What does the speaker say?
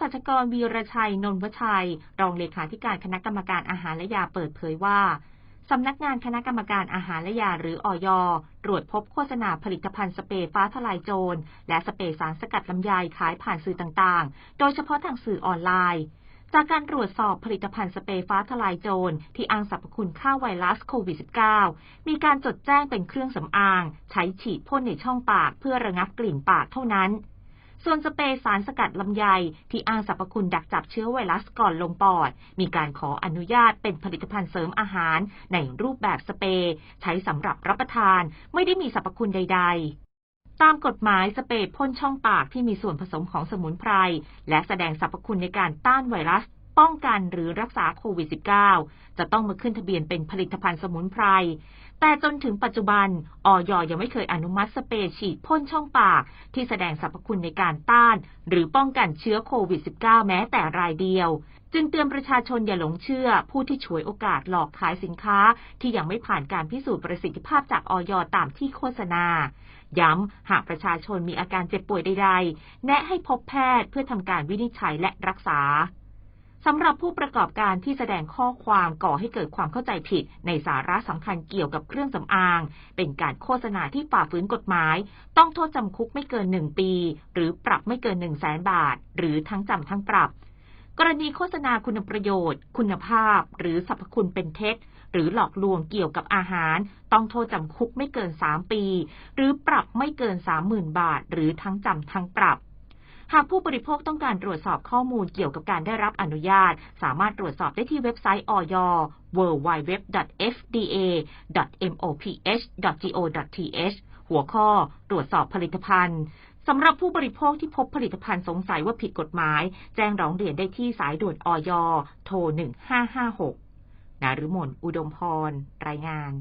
สัชกรวีรชัย นนวชัย รองเลขาธิการคณะกรรมการอาหารและยาเปิดเผยว่าสำนักงานคณะกรรมการอาหารและยาหรืออยตรวจพบโฆษณาผลิตภัณฑ์สเปรย์ฟ้าทลายโจร และสเปรย์สารสกัดลำไยขายผ่านสื่อต่างๆ โดยเฉพาะทางสื่อออนไลน์ จากการตรวจสอบผลิตภัณฑ์สเปรย์ฟ้าทลายโจร ที่อ้างสรรพคุณฆ่าไวรัสโควิด -19 มีการจดแจ้งเป็นเครื่องสำอาง ใช้ฉีดพ่นในช่องปากเพื่อระงับกลิ่นปากเท่านั้น ส่วนสเปรย์สารสกัดลำไยที่อ้างสรรพคุณดักจับเชื้อไวรัสก่อนลงปอด มีการขออนุญาตเป็นผลิตภัณฑ์เสริมอาหาร ในรูปแบบสเปรย์ใช้สำหรับรับประทาน ไม่ได้มีสรรพคุณใด ๆตามกฎหมายสเปรย์พ่นช่องปากที่มีส่วนผสมของสมุนไพร และแสดงสรรพคุณในการต้านไวรัส ป้องกันหรือรักษาโควิด -19 จะต้องมาขึ้นทะเบียนเป็นผลิตภัณฑ์สมุนไพร แต่จนถึงปัจจุบันออยยังไม่เคยอนุมัติสเปรย์ฉีดพ่นช่องปาก ที่แสดงสรรพคุณในการต้าน หรือป้องกันเชื้อโควิด -19 แม้แต่รายเดียว จึงเตือนประชาชนอย่าหลงเชื่อ ผู้ที่ฉวยโอกาสหลอกขายสินค้า ที่ยังไม่ผ่านการพิสูจน์ประสิทธิภาพจากออยตามที่โฆษณาย้ำ หากประชาชนมีอาการเจ็บป่วยใดๆ แนะให้พบแพทย์เพื่อทำการวินิจฉัยและรักษา สำหรับผู้ประกอบการที่แสดงข้อความก่อให้เกิดความเข้าใจผิด ในสาระสำคัญเกี่ยวกับเครื่องสำอาง เป็นการโฆษณาที่ฝ่าฝืนกฎหมาย ต้องโทษจำคุกไม่เกิน 1 ปี หรือปรับไม่เกิน 1 0 0 0 0แสนบาท หรือทั้งจำทั้งปรับ กรณีโฆษณาคุณประโยชน์ คุณภาพ หรือสรรพคุณเป็นเท็จหรือหลอกลวงเกี่ยวกับอาหาร ต้องโทษจำคุกไม่เกิน 3 ปี หรือปรับไม่เกิน 30,000 บาท หรือทั้งจำทั้งปรับ หากผู้บริโภคต้องการตรวจสอบข้อมูลเกี่ยวกับการได้รับอนุญาต สามารถตรวจสอบได้ที่เว็บไซต์อย www.fda.moph.go.th หัวข้อ ตรวจสอบผลิตภัณฑ์สำหรับผู้บริโภคที่พบผลิตภัณฑ์สงสัยว่าผิดกฎหมาย แจ้งร้องเรียนได้ที่สายด่วนอยโทร 1556 นารุมนอุดมพร รายงาน